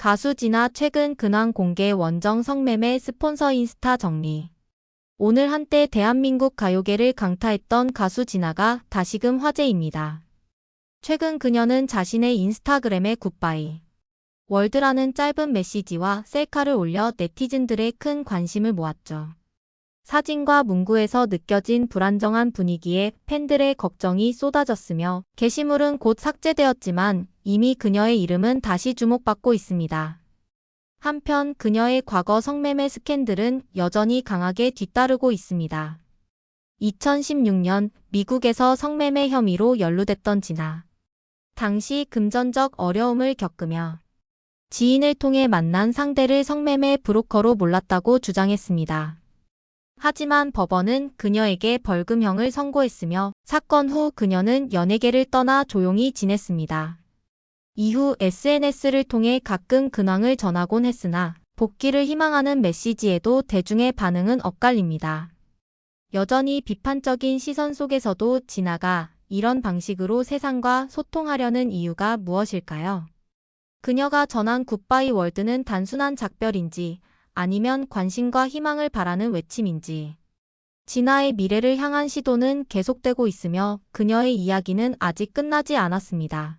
가수 진아 최근 근황 공개 원정 성매매 스폰서 인스타 정리. 오늘 한때 대한민국 가요계를 강타했던 가수 진아가 다시금 화제입니다. 최근 그녀는 자신의 인스타그램에 굿바이 월드라는 짧은 메시지와 셀카를 올려 네티즌들의 큰 관심을 모았죠. 사진과 문구에서 느껴진 불안정한 분위기에 팬들의 걱정이 쏟아졌으며 게시물은 곧 삭제되었지만 이미 그녀의 이름은 다시 주목받고 있습니다. 한편 그녀의 과거 성매매 스캔들은 여전히 강하게 뒤따르고 있습니다. 2016년 미국에서 성매매 혐의로 연루됐던 진아. 당시 금전적 어려움을 겪으며 지인을 통해 만난 상대를 성매매 브로커로 몰랐다고 주장했습니다. 하지만 법원은 그녀에게 벌금형을 선고했으며 사건 후 그녀는 연예계를 떠나 조용히 지냈습니다. 이후 SNS를 통해 가끔 근황을 전하곤 했으나 복귀를 희망하는 메시지에도 대중의 반응은 엇갈립니다. 여전히 비판적인 시선 속에서도 진아가 이런 방식으로 세상과 소통하려는 이유가 무엇일까요? 그녀가 전한 굿바이 월드는 단순한 작별인지 아니면 관심과 희망을 바라는 외침인지. 진아의 미래를 향한 시도는 계속되고 있으며 그녀의 이야기는 아직 끝나지 않았습니다.